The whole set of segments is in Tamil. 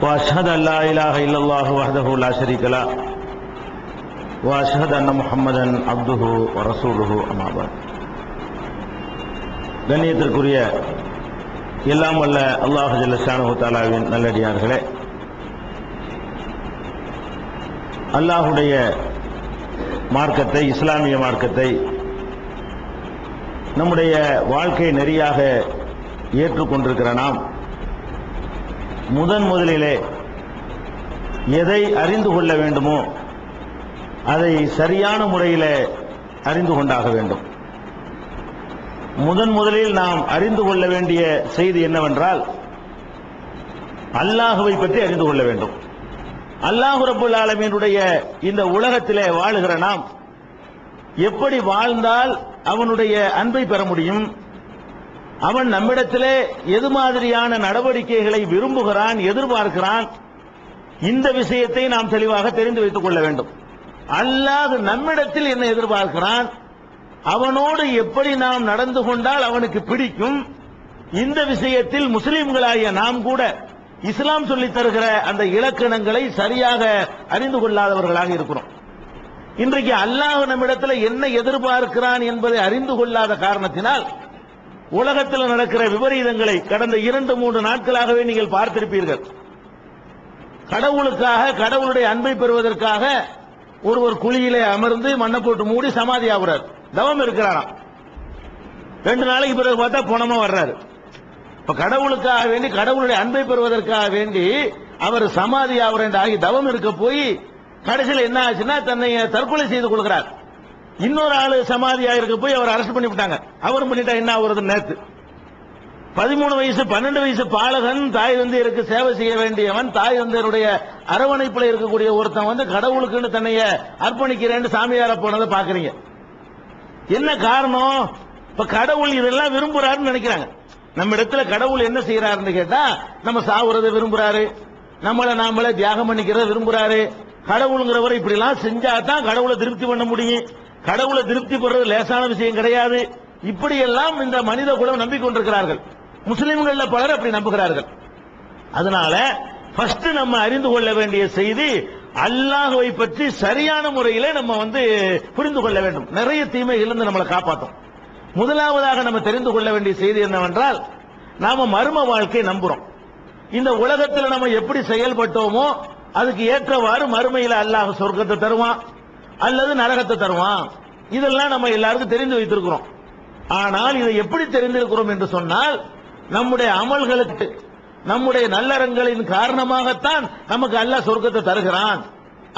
واشهد ان لا اله الا الله وحده لا شريك له واشهد ان محمدا عبده ورسوله اما بعد கண்ணியத்திற்குரிய எல்லாம் வல்ல அல்லாஹ் ஜல்லஷானு தாலாவின் நல்லடியார்களே அல்லாஹுடைய மார்க்கத்தை இஸ்லாமிய மார்க்கத்தை நம்முடைய வாழ்க்கை நெறியாக ஏற்றுக்கொண்டிருக்கிற நாம் முதன் முதலிலே எதை அறிந்து கொள்ள வேண்டுமோ அதை சரியான முறையில் அறிந்து கொண்டாக வேண்டும். முதன் முதலில் நாம் அறிந்து கொள்ள வேண்டிய செய்தி என்னவென்றால் அல்லாஹுவை பற்றி அறிந்து கொள்ள வேண்டும். அல்லாஹு ரபுல் ஆலமீனுடைய இந்த உலகத்திலே வாழுகிற நாம் எப்படி வாழ்ந்தால் அவனுடைய அன்பை பெற முடியும்? அவன் நம்மிடத்திலே எது மாதிரியான நடவடிக்கைகளை விரும்புகிறான் எதிர்பார்க்கிறான் இந்த விஷயத்தை நாம் தெளிவாக தெரிந்து வைத்துக் கொள்ள வேண்டும். அல்லாது நம்மிடத்தில் என்ன எதிர்பார்க்கிறான்? அவனோடு எப்படி நாம் நடந்து கொண்டால் அவனுக்கு பிடிக்கும்? இந்த விஷயத்தில் முஸ்லிம்களாகிய நாம் கூட இஸ்லாம் சொல்லித் தருகிற அந்த இலக்கணங்களை சரியாக அறிந்து கொள்ளாதவர்களாக இருக்கிறோம். இன்றைக்கு அல்லாஹ் நம்மிடத்தில் என்ன எதிர்பார்க்கிறான் என்பதை அறிந்து கொள்ளாத காரணத்தினால் உலகத்தில் நடக்கிற விபரீதங்களை கடந்த இரண்டு மூன்று நாட்களாகவே நீங்கள் பார்த்திருப்பீர்கள். கடவுளுக்காக கடவுளுடைய அன்பை பெறுவதற்காக ஒருவர் குழியிலே அமர்ந்து மண்ணை போட்டு மூடி சமாதி ஆகுறார். தவம் இருக்கிறாராம். ரெண்டு நாளைக்கு பிறகு பார்த்தா பணமா வர்றாரு. இப்ப கடவுளுக்காக வேண்டி கடவுளுடைய அன்பை பெறுவதற்காக வேண்டி அவர் சமாதி ஆகுற ஆகி தவம் இருக்க போய் கடைசியில் என்ன ஆச்சுன்னா தன்னை தற்கொலை செய்து கொள்கிறார். இன்னொரு ஆளு சமாதியா இருக்க போய் அவர் அரெஸ்ட் பண்ணி விட்டாங்க. அவர் பண்ணிட்டா என்ன ஆகுறது நேத்து? பதிமூணு வயசு பன்னெண்டு வயசு பாலகன் தாய் தந்தையருக்கு சேவை செய்ய வேண்டியவன். தாய் தந்தையருடைய அரவணைப்புல இருக்கக்கூடிய ஒருத்தன் வந்து கடவுளுக்குன்னு தன்னைய அர்ப்பணிக்கிறேன்னு சாமியார போனதை பாக்குறீங்க. என்ன காரணம்? இப்ப கடவுள் இதெல்லாம் விரும்புறாருன்னு நினைக்கிறாங்க. நம்ம இடத்துல கடவுள் என்ன செய்யறாருன்னு கேட்டா நம்ம சாவுறதை விரும்புறாரு. நம்மளை நாமளே தியாகம் பண்ணிக்கிறத விரும்புறாரு. கடவுளுங்கிறவரை இப்படி எல்லாம் செஞ்சா தான் கடவுளை திருப்தி பண்ண முடியும். கடவுளை திருப்தி பெறது லேசான விஷயம் கிடையாது. இப்படி எல்லாம் இந்த மனித குலம் நம்பிக்கொண்டிருக்கிறார்கள். முஸ்லிம்கள்ல பலர் அப்படி நம்புகிறார்கள். அதனால ஃபர்ஸ்ட் நம்ம அறிந்து கொள்ள வேண்டிய செய்தி அல்லாஹுவை பற்றி சரியான முறையில நம்ம வந்து புரிந்து கொள்ள வேண்டும். நிறைய தீமைகளிலிருந்து நம்மளை காப்பாற்றும் முதலாவதாக நம்ம தெரிந்து கொள்ள வேண்டிய செய்தி என்னவென்றால் நாம மர்ம வாழ்க்கை நம்புறோம். இந்த உலகத்தில் நம்ம எப்படி செயல்பட்டோமோ அதுக்கு ஏற்றவாறு மறுமையில அல்லாஹ் சொர்க்கத்தை தருவான். அல்லது நரகத்தை தருவான். இதெல்லாம் நம்ம எல்லாருக்கும் தெரிந்து வைத்திருக்கிறோம். ஆனால் இதை எப்படி தெரிந்திருக்கிறோம் என்று சொன்னால் நம்முடைய அமல்களுக்கு நம்முடைய நல்லறங்களின் காரணமாகத்தான் நமக்கு அல்லாஹ் சொர்க்கத்தை தருகிறான்.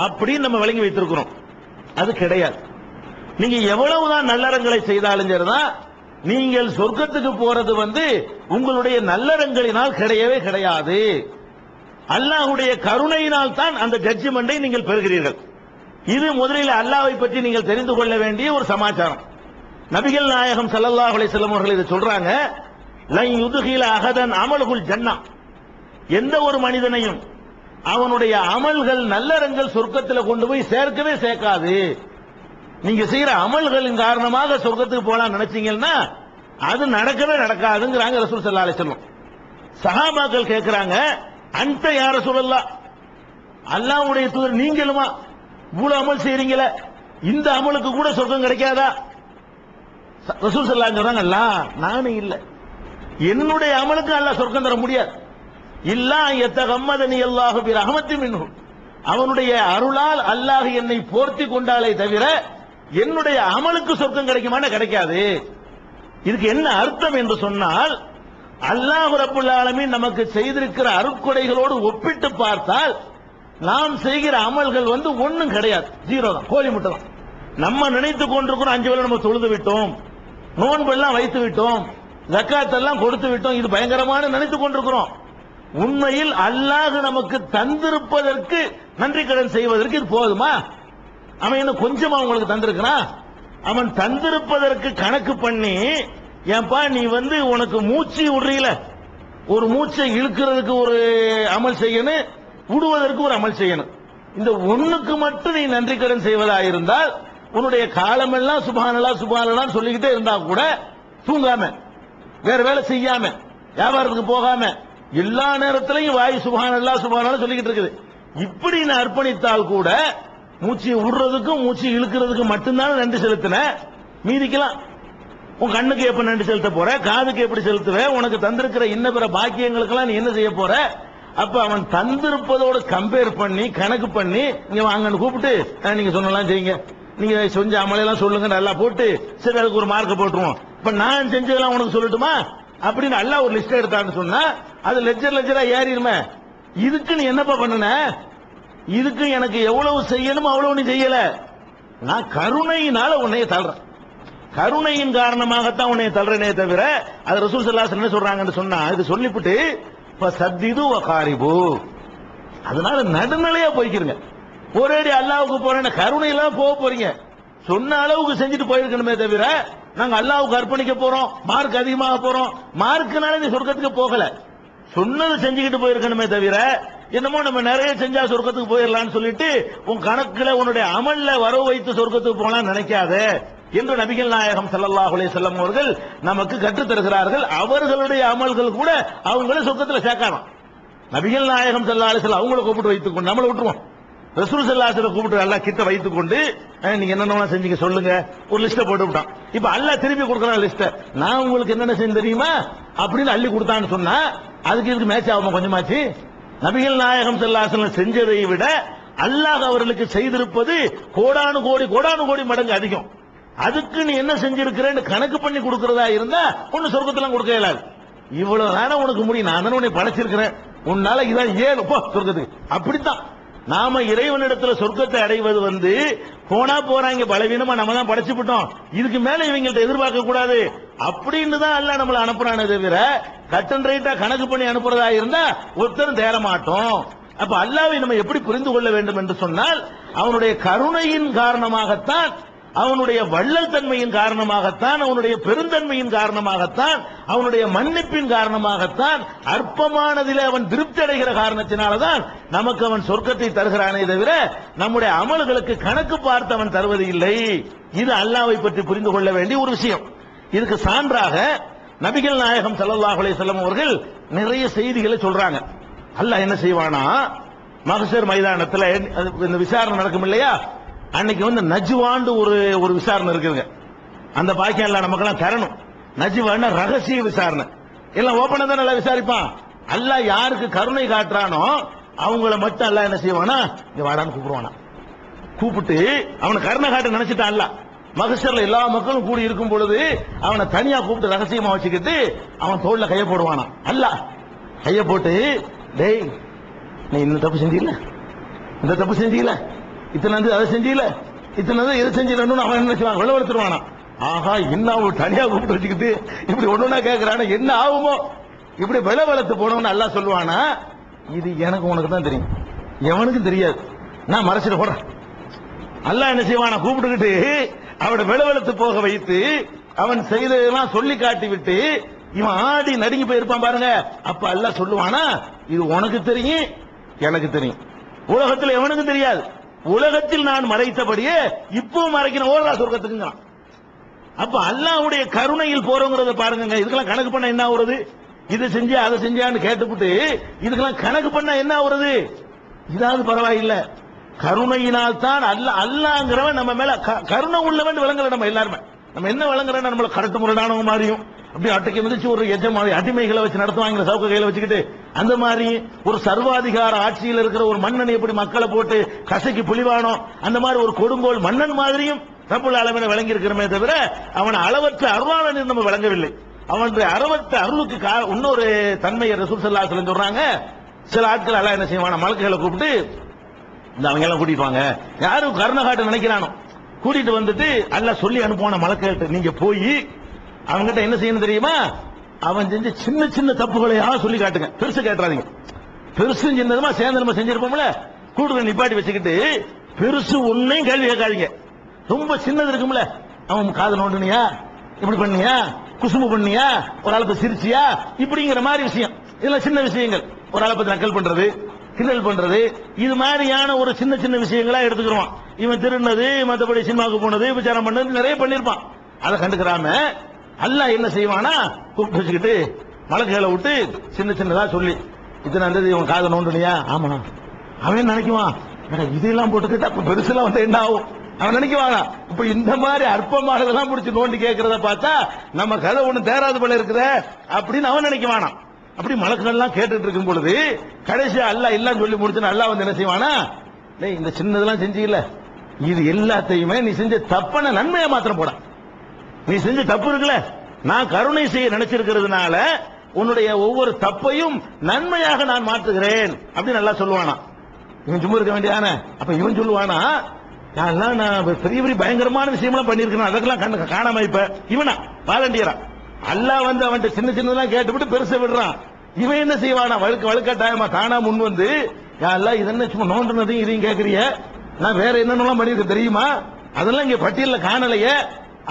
அப்படின்னு நம்ம விளங்கி வைத்திருக்கிறோம். அது கிடையாது. நீங்க எவ்வளவுதான் நல்லறங்களை செய்தாலும் சரிதான் நீங்கள் சொர்க்கத்துக்கு போறது வந்து உங்களுடைய நல்லறங்களினால் கிடையவே கிடையாது. அல்லாஹுடைய கருணையினால் தான் அந்த ஜட்ஜ்மெண்டை நீங்கள் பெறுகிறீர்கள். இது முதலில் அல்லாவை பற்றி நீங்கள் தெரிந்து கொள்ள வேண்டிய ஒரு சமாச்சாரம். நபிகள் நாயகம் சல்லல்லா அலைஹி அவர்கள் இதை சொல்றாங்க அகதன் அமல்குள் ஜன்னா. எந்த ஒரு மனிதனையும் அவனுடைய அமல்கள் நல்லறங்கள் சொர்க்கத்தில் கொண்டு போய் சேர்க்கவே சேர்க்காது. நீங்க செய்யற அமல்களின் காரணமாக சொர்க்கத்துக்கு போலாம் நினைச்சீங்கன்னா அது நடக்கவே நடக்காதுங்கிறாங்க ரசூல் சல்லா அலைஹி சஹாபாக்கள் கேட்கிறாங்க அந்த யார சொல்லலாம் அல்லாஹ்வுடைய தூதர் நீங்களுமா? இவ்வளவு அமல் செய்யறீங்களே இந்த அமலுக்கு கூட சொர்க்கம் கிடைக்காதா? ச- ரசூல் ஸல்லல்லாஹு அலைஹி நானும் இல்ல. என்னுடைய அமலுக்கு அல்லாஹ் சொர்க்கம் தர முடியாது. இல்லா எத்தகம்மதனி அல்லாஹு பிற ரஹமத்தி மின்ஹு. அவனுடைய அருளால் அல்லாஹ் என்னை போர்த்தி கொண்டாலே தவிர என்னுடைய அமலுக்கு சொர்க்கம் கிடைக்குமான கிடைக்காது. இதுக்கு என்ன அர்த்தம் என்று சொன்னால் அல்லாஹ் ரப்புல் நமக்கு செய்திருக்கிற அருட்கொடைகளோடு ஒப்பிட்டு பார்த்தால் நாம் செய்கிற அமல்கள் வந்து ஒன்றும் கிடையாது. ஜீரோ தான். கோழி முட்டை தான். நம்ம நினைத்து கொண்டிருக்கிறோம் அஞ்சு வேலை நம்ம தொழுது விட்டோம். நோன்பெல்லாம் வைத்து விட்டோம். ஜக்காத்தெல்லாம் கொடுத்து விட்டோம். இது பயங்கரமான நினைத்து கொண்டிருக்கிறோம். உண்மையில் அல்லாஹ் நமக்கு தந்திருப்பதற்கு நன்றி கடன் செய்வதற்கு இது போதுமா? அவன் என்ன கொஞ்சமா உங்களுக்கு தந்திருக்கிறான் அவன் தந்திருப்பதற்கு கணக்கு பண்ணி ஏன்பா நீ வந்து உனக்கு மூச்சு விடுறீல. ஒரு மூச்சை இழுக்கிறதுக்கு ஒரு அமல் செய்யணும் விடுவதற்கு ஒரு அமல் செய்யணும். இந்த ஒண்ணுக்கு மட்டும் நீ நன்றி கடன் செய்வதா இருந்தால் உன்னுடைய காலமெல்லாம் சுபானலா சுபானலாம் சொல்லிக்கிட்டே இருந்தா கூட தூங்காம வேற வேலை செய்யாம வியாபாரத்துக்கு போகாம எல்லா நேரத்திலையும் வாய் சுபானல்லா சுபானலா சொல்லிக்கிட்டு இருக்குது. இப்படி நான் அர்ப்பணித்தால் கூட மூச்சு விடுறதுக்கும் மூச்சு இழுக்கிறதுக்கும் மட்டும்தான் நன்றி செலுத்தின? மீதிக்கலாம் உன் கண்ணுக்கு எப்ப நன்றி செலுத்த போற? காதுக்கு எப்படி செலுத்துவ? உனக்கு தந்திருக்கிற இன்ன பிற பாக்கியங்களுக்கெல்லாம் நீ என்ன செய்ய போற? அப்ப அவன் தந்திருப்பதோட கம்பேர் பண்ணி கணக்கு பண்ணி நீங்க வாங்கன்னு கூப்பிட்டு நீங்க சொன்னலாம் செய்யுங்க. நீங்க செஞ்ச அமலையெல்லாம் சொல்லுங்க நல்லா போட்டு சரி அதுக்கு ஒரு மார்க் போட்டுருவோம். இப்ப நான் செஞ்சதெல்லாம் உனக்கு சொல்லட்டுமா? அப்படின்னு நல்லா ஒரு லிஸ்ட் எடுத்தான்னு சொன்னா அது லெஜர் லெஜரா ஏறிடுமே. இதுக்கு நீ என்னப்பா பண்ணுன? இதுக்கு எனக்கு எவ்வளவு செய்யணும் அவ்வளவு நீ செய்யல. நான் கருணையினால உன்னைய தள்ளுறேன். கருணையின் காரணமாகத்தான் உன்னை தள்ளுறனே தவிர அது ரசூல் சல்லாசன் என்ன சொல்றாங்கன்னு சொன்னா இது சொல்லிவிட்டு சத்திது வகாரிபு. அதனால நடுநிலையா போய்க்கிறங்க ஒரேடி அல்லாவுக்கு போறேன்னு கருணையெல்லாம் போக போறீங்க. சொன்ன அளவுக்கு செஞ்சுட்டு போயிருக்கணுமே தவிர நாங்க அல்லாவுக்கு அர்ப்பணிக்க போறோம் மார்க் அதிகமாக போறோம். மார்க்குனால நீ சொர்க்கத்துக்கு போகல. சொன்னது செஞ்சுக்கிட்டு போயிருக்கணுமே தவிர என்னமோ நம்ம நிறைய செஞ்சா சொர்க்கத்துக்கு போயிடலாம்னு சொல்லிட்டு உன் கணக்குல உன்னுடைய அமல்ல வரவு வைத்து சொர்க்கத்துக்கு போலாம் நினைக்காத. என்று நபிகள் நாயகம் செல்லல்லாஹுலே செல்லம் அவர்கள் நமக்கு கற்றுத் தருகிறார்கள். அவர்களுடைய அமல்கள் கூட அவங்கள சொர்க்கத்துல சேர்க்கலாம் நபிகள் நாயகம் செல்லாலே செல்ல அவங்கள கூப்பிட்டு வைத்துக் கொண்டு நம்மளை விட்டுருவோம். ரசூல் ஸல்லல்லாஹு கூப்பிட்டு அல்லா கிட்ட வைத்துக் கொண்டு நீங்க என்னென்ன செஞ்சீங்க சொல்லுங்க. ஒரு லிஸ்ட போட்டு விட்டான். இப்ப அல்லாஹ் திருப்பி கொடுக்குறான் லிஸ்ட நான் உங்களுக்கு என்னென்ன செஞ்சு தெரியுமா? அப்படின்னு அள்ளி கொடுத்தான்னு சொன்னா அதுக்கு இதுக்கு மேட்ச் ஆகுமா? கொஞ்சமாச்சு. நபிகள் நாயகம் ஸல்லல்லாஹு செஞ்சதை விட அல்லாஹ் அவர்களுக்கு செய்திருப்பது கோடானு கோடி கோடானு கோடி மடங்கு அதிகம். அதுக்கு நீ என்ன செஞ்சிருக்கிறேன்னு கணக்கு பண்ணி கொடுக்கறதா இருந்தா ஒன்னு சொர்க்கத்தெல்லாம் கொடுக்க இயலாது இவ்வளவு நேரம் உனக்கு முடியும். நான் தானே உன்னை படைச்சிருக்கிறேன். உன்னால இதான் ஏழு போ சொர்க்கத்துக்கு? அப்படித்தான். நாம இறைவனிடத்துல சொர்க்கத்தை அடைவது வந்து போனா போறாங்க பலவீனமா நம்ம தான் படைச்சு விட்டோம். இதுக்கு மேல இவங்கள்ட்ட எதிர்பார்க்க கூடாது. அப்படின்னு தான் அல்ல நம்மள அனுப்புறானே தவிர கட்டன் ரைட்டா கணக்கு பண்ணி அனுப்புறதா இருந்தா ஒருத்தரும் தேர மாட்டோம். அப்ப அல்லாவை நம்ம எப்படி புரிந்து கொள்ள வேண்டும் என்று சொன்னால் அவனுடைய கருணையின் காரணமாகத்தான் அவனுடைய வள்ளல் தன்மையின் காரணமாகத்தான் அவனுடைய பெருந்தன்மையின் காரணமாகத்தான் அவனுடைய மன்னிப்பின் காரணமாகத்தான் அற்பமானதில் அவன் திருப்தி அடைகிற காரணத்தினாலதான் நமக்கு அவன் சொர்க்கத்தை தருகிறானே தவிர நம்முடைய அமல்களுக்கு கணக்கு பார்த்து அவன் தருவது இல்லை. இது அல்லாவை பற்றி புரிந்து கொள்ள வேண்டிய ஒரு விஷயம். இதுக்கு சான்றாக நபிகள் நாயகம் சல்லாஹ் அலையம் அவர்கள் நிறைய செய்திகளை சொல்றாங்க. அல்லாஹ் என்ன செய்வானா? மகசர் மைதானத்தில் அது இந்த விசாரணை நடக்கும் இல்லையா? அன்னைக்கு வந்து நஜுவாண்டு ஒரு ஒரு விசாரணை இருக்குதுங்க. அந்த பாக்கியம் எல்லாம் நமக்கெல்லாம் தரணும். நஜுவான ரகசிய விசாரணை. எல்லாம் ஓப்பனா தான் நல்லா விசாரிப்பான். அல்ல யாருக்கு கருணை காட்டுறானோ அவங்கள மட்டும் அல்ல என்ன செய்வானா இங்க வாடான்னு கூப்பிடுவானா. கூப்பிட்டு அவனை கருணை காட்ட நினைச்சிட்டான் அல்ல. மகசர்ல எல்லா மக்களும் கூடி இருக்கும் பொழுது அவனை தனியா கூப்பிட்டு ரகசியமா வச்சுக்கிட்டு அவன் தோல்ல கைய போடுவானா. அல்ல கைய போட்டு டேய் நீ இந்த தப்பு செஞ்சீங்களா இந்த தப்பு செஞ்சீங்களா இத்தனை வந்து அதை செஞ்சீல இத்தனை வந்து எது செஞ்சீங்கன்னு அவன் என்ன செய்வான் விளவெடுத்துருவானா ஆஹா என்ன அவன் தனியாக கூப்பிட்டு வச்சுக்கிட்டு இப்படி ஒண்ணுனா கேட்கறான என்ன ஆகுமோ? இப்படி விளை வளர்த்து போனவன் நல்லா சொல்லுவானா? இது எனக்கு உனக்கு தான் தெரியும். எவனுக்கும் தெரியாது. நான் மறைச்சிட்டு போறேன். அல்லாஹ் என்ன செய்வானா? கூப்பிட்டுக்கிட்டு அவனை விளவெழுத்து போக வைத்து அவன் செய்ததெல்லாம் சொல்லி காட்டி விட்டு இவன் ஆடி நடுங்கி போயிருப்பான் பாருங்க. அப்ப எல்லாம் சொல்லுவானா? இது உனக்கு தெரியும் எனக்கு தெரியும். உலகத்தில் எவனுக்கும் தெரியாது. உலகத்தில் நான் மறைத்தபடியே இப்பவும் மறைக்கிற ஓரா சொர்க்கத்துக்குங்கிறான். அப்ப அல்லாவுடைய கருணையில் போறோங்கிறத பாருங்க இதுக்கெல்லாம் கணக்கு பண்ண என்ன ஆகுறது இதை செஞ்சு அதை செஞ்சான்னு கேட்டுப்புட்டு இதுக்கெல்லாம் கணக்கு பண்ண என்ன ஆகுறது இதாவது பரவாயில்லை. கருணையினால் தான் அல்ல அல்லாங்கிறவன் நம்ம மேல க- கருணை உள்ளவன் விளங்குற நம்ம எல்லாருமே. நம்ம என்ன விளங்குறோம் நம்மள கரட்டு முரடானவங்க மாதிரியும். அப்படி அட்டைக்கு மிதிச்சு ஒரு எஜமாரி அடிமைகளை வச்சு நடத்துவாங்க சவுக்க கையில வச்சுக்கிட்டு அந்த மாதிரி ஒரு சர்வாதிகார ஆட்சியில் இருக்கிற ஒரு மன்னன் எப்படி மக்களை போட்டு கசைக்கு புலிவானோ அந்த மாதிரி ஒரு கொடுங்கோல் மன்னன் மாதிரியும் ரப்புல் அளவின விளங்கி இருக்கிறமே தவிர அவன் அளவற்ற அருளாளன் நம்ம விளங்கவில்லை அவனுடைய அறவற்ற அருளுக்கு இன்னொரு தன்மையை ரசூல் சல்லா சொல்றாங்க. சில ஆட்கள் எல்லாம் என்ன செய்வான மலக்குகளை கூப்பிட்டு இந்த அவங்க எல்லாம் கூட்டிட்டு வாங்க. யாரும் கருணை காட்ட நினைக்கிறானோ கூட்டிட்டு வந்துட்டு அல்ல சொல்லி அனுப்புவான மலக்கிட்ட நீங்க போய் அவன்கிட்ட என்ன செய்யணும் தெரியுமா? அவன் செஞ்ச சின்ன சின்ன தப்புகளையா சொல்லி காட்டுங்க. பெருசு கேட்டுறாதீங்க. பெருசு சின்னதுமா சேர்ந்து நம்ம செஞ்சிருப்போம்ல? கூடுதல் நிப்பாட்டி வச்சுக்கிட்டு பெருசு ஒன்னையும் கேள்வி கேட்காதீங்க. ரொம்ப சின்னது இருக்கும்ல. அவன் காதல் நோண்டுனியா? இப்படி பண்ணியா குசும்பு பண்ணியா ஒரு ஆளை சிரிச்சியா? இப்படிங்கிற மாதிரி விஷயம். இதெல்லாம் சின்ன விஷயங்கள். ஒரு ஆளை பத்தி நக்கல் பண்றது கிண்டல் பண்றது இது மாதிரியான ஒரு சின்ன சின்ன விஷயங்களா எடுத்துக்கிறோம் இவன் திருடினது மற்றபடி சினிமாவுக்கு போனது விசாரம் பண்ணது நிறைய பண்ணிருப்பான் அதை கண்டுக்கிறாம அல்லாஹ் என்ன செய்வானா கூப்பிட்டு வச்சுக்கிட்டு மலக்குகளை விட்டு சின்ன சின்னதா சொல்லி இத்தனை அந்த இவன் காதை நோண்டுனியா? ஆமா. அவன் நினைக்குவான்? இதெல்லாம் போட்டுக்கிட்டா அப்ப பெருசுலாம் வந்து என்ன ஆகும்? அவன் நினைக்குவாங்க. இப்ப இந்த மாதிரி அற்பமானதெல்லாம் பிடிச்சி நோண்டி கேட்கறத பார்த்தா நம்ம கதை ஒண்ணு தேராது போல இருக்குத அப்படின்னு அவன் நினைக்குவானா. அப்படி மலக்குகள்லாம் கேட்டுட்டு இருக்கும் பொழுது கடைசியா அல்லா எல்லாம் சொல்லி முடிச்சு அல்லா வந்து என்ன செய்வானா டேய் இந்த சின்னதெல்லாம் செஞ்சீங்கல்ல இது எல்லாத்தையுமே நீ செஞ்ச தப்பான நன்மையை மாத்திரம் போட. நீ செஞ்ச தப்பு இருக்குல்ல? நான் கருணை செய்ய நினைச்சிருக்கிறதுனால உன்னுடைய ஒவ்வொரு தப்பையும் நன்மையாக நான் மாற்றுகிறேன் அப்படின்னு நல்லா சொல்லுவானா. இவன் சும்மா இருக்க வேண்டியதானே? அப்ப இவன் சொல்லுவானா யாரெல்லாம் நான் பெரிய பெரிய பயங்கரமான விஷயம்லாம் பண்ணிருக்கேன் அதற்கெல்லாம் கண்ணு காணாம இப்ப. இவனா வாலண்டியரா அல்லா வந்து அவன்கிட்ட சின்ன சின்னதெல்லாம் கேட்டுவிட்டு பெருசை விடுறான். இவன் என்ன செய்வானா வழுக்க வழுக்கட்டாயமா தானா முன் வந்து யாரெல்லாம் இது என்ன சும்மா நோண்டுனதையும் இதையும் கேட்கறிய நான் வேற என்னென்னலாம் பண்ணியிருக்கேன் தெரியுமா? அதெல்லாம் இங்க பட்டியலில் காணலையே.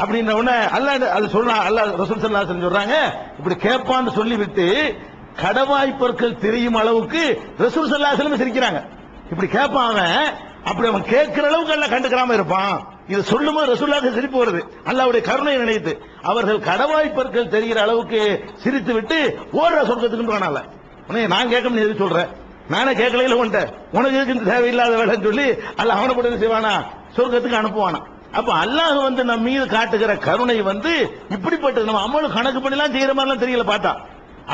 அப்படின்ற உடனே அல்லாஹ் அது சொன்னா அல்லாஹ் ரசூல் ஸல்லல்லாஹு சொல்றாங்க இப்படி கேட்பான்னு சொல்லிவிட்டு கடவாய்ப்பற்கள் தெரியும் அளவுக்கு ரசூல் ஸல்லல்லாஹு சிரிக்கிறாங்க. இப்படி கேட்பான் அவன் அப்படி அவன் கேட்கிற அளவுக்கு எல்லாம் கண்டுக்கிறாம இருப்பான். இது சொல்லும்போது ரசூல்லாக சிரிப்பு வருது. அல்லாவுடைய கருணை நினைத்து அவர்கள் கடவாய்ப்பற்கள் தெரிகிற அளவுக்கு சிரித்து விட்டு ஓடுற சொர்க்கத்துக்கு காணல உடனே நான் கேட்க எது சொல்றேன் நானே கேட்கல உன்ட்ட உனக்கு இருக்கு தேவையில்லாத வேலைன்னு சொல்லி அல்ல அவனை போட்டு செய்வானா? சொர்க்கத்துக்கு அனுப்புவானா அப்ப அல்லாஹ் வந்து நம்ம மீது காட்டுகிற கருணை வந்து இப்படிப்பட்டது. நம்ம அமலும் கணக்கு பண்ணிலாம் செய்யற மாதிரிலாம் தெரியல பார்த்தா.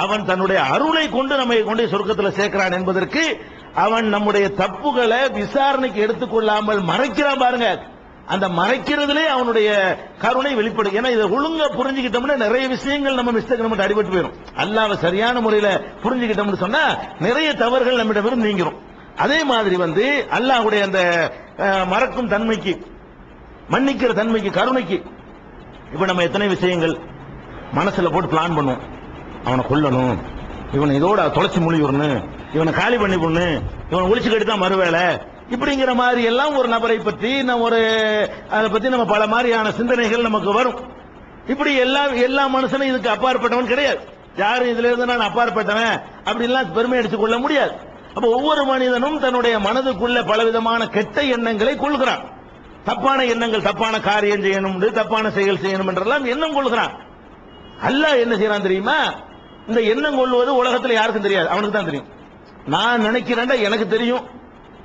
அவன் தன்னுடைய அருளை கொண்டு நம்மை கொண்டு சொர்க்கத்தில் சேர்க்கிறான் என்பதற்கு அவன் நம்முடைய தப்புகளை விசாரணைக்கு எடுத்துக்கொள்ளாமல் மறைக்கிறான் பாருங்க. அந்த மறைக்கிறதுலே அவனுடைய கருணை வெளிப்படும். ஏன்னா இதை ஒழுங்கா புரிஞ்சுக்கிட்டோம்னா நிறைய விஷயங்கள் நம்ம மிஸ்டேக் நம்ம அடிபட்டு போயிடும் அல்லாஹ் சரியான முறையில புரிஞ்சுக்கிட்டோம்னு சொன்னா நிறைய தவறுகள் நம்மிடமிருந்து நீங்கிறோம் அதே மாதிரி வந்து அல்லாஹ்வுடைய அந்த மறக்கும் தன்மைக்கு மன்னிக்கிற தன்மைக்கு கருணைக்கு. இப்ப நம்ம எத்தனை விஷயங்கள் மனசுல போட்டு பிளான் பண்ணுவோம். அவனை கொல்லணும். இவனை இதோட தொலைச்சி மொழிவிடணும். இவனை காலி பண்ணி பொண்ணு இவனை ஒழிச்சு கட்டி தான் மறுவேலை இப்படிங்கிற மாதிரி எல்லாம் ஒரு நபரை பற்றி நம்ம ஒரு அதை பத்தி நம்ம பல மாதிரியான சிந்தனைகள் நமக்கு வரும். இப்படி எல்லா எல்லா மனுஷனும் இதுக்கு அப்பாற்பட்டவன் கிடையாது. யாரும் இதுல இருந்து நான் அப்பாற்பட்டவன் அப்படின்லாம் பெருமை அடித்துக் கொள்ள முடியாது. அப்ப ஒவ்வொரு மனிதனும் தன்னுடைய மனதுக்குள்ள பலவிதமான கெட்ட எண்ணங்களை கொள்கிறான். தப்பான எண்ணங்கள் தப்பான காரியம் செய்யணும் தப்பான செயல் செய்யணும் என்றெல்லாம் எண்ணம் கொள்கிறான். அல்லாஹ் என்ன செய்யறான் தெரியுமா? இந்த எண்ணம் கொள்வது உலகத்துல யாருக்கும் தெரியாது. அவனுக்கு தான் தெரியும். நான் நினைக்கிறேன்டா எனக்கு தெரியும்.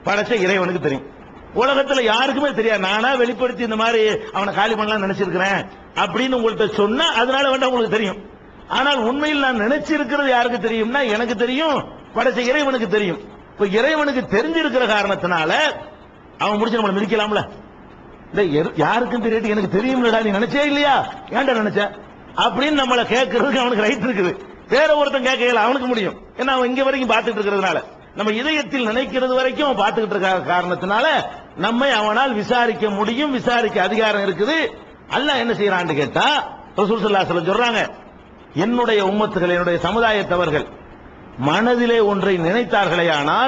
படைச்ச இறைவனுக்கு தெரியும். உலகத்துல யாருக்குமே தெரியாது. நானா வெளிப்படுத்தி இந்த மாதிரி அவனை காலி பண்ணலாம் நினைச்சிருக்கிறேன் அப்படின்னு உங்கள்கிட்ட சொன்னா அதனால வேண்டாம் உங்களுக்கு தெரியும். ஆனால் உண்மையில் நான் நினைச்சிருக்கிறது யாருக்கு தெரியும்னா எனக்கு தெரியும் படைச்ச இறைவனுக்கு தெரியும். இப்ப இறைவனுக்கு தெரிஞ்சிருக்கிற காரணத்தினால அவன் முடிச்சு நம்மளை மிதிக்கலாம்ல. யாருக்கும் தெரியாது எனக்கு தெரியும்லடா நீ நினைச்சே இல்லையா? ஏன்டா நினைச்ச? அப்படின்னு நம்மளை கேட்கறதுக்கு அவனுக்கு ரைட் இருக்குது. வேற ஒருத்தன் கேட்கல அவனுக்கு முடியும். ஏன்னா அவன் இங்க வரைக்கும் பார்த்துட்டு இருக்கிறதுனால. நம்ம இதயத்தில் நினைக்கிறது வரைக்கும் அவன் பார்த்துக்கிட்டு இருக்க காரணத்தினால நம்மை அவனால் விசாரிக்க முடியும் விசாரிக்க அதிகாரம் இருக்குது. அல்ல என்ன செய்யறான்னு கேட்டா ரசூல் ஸல்லல்லாஹு சொல்றாங்க என்னுடைய உம்மத்துகள் என்னுடைய சமுதாயத்தவர்கள் மனதிலே ஒன்றை நினைத்தார்களே ஆனால்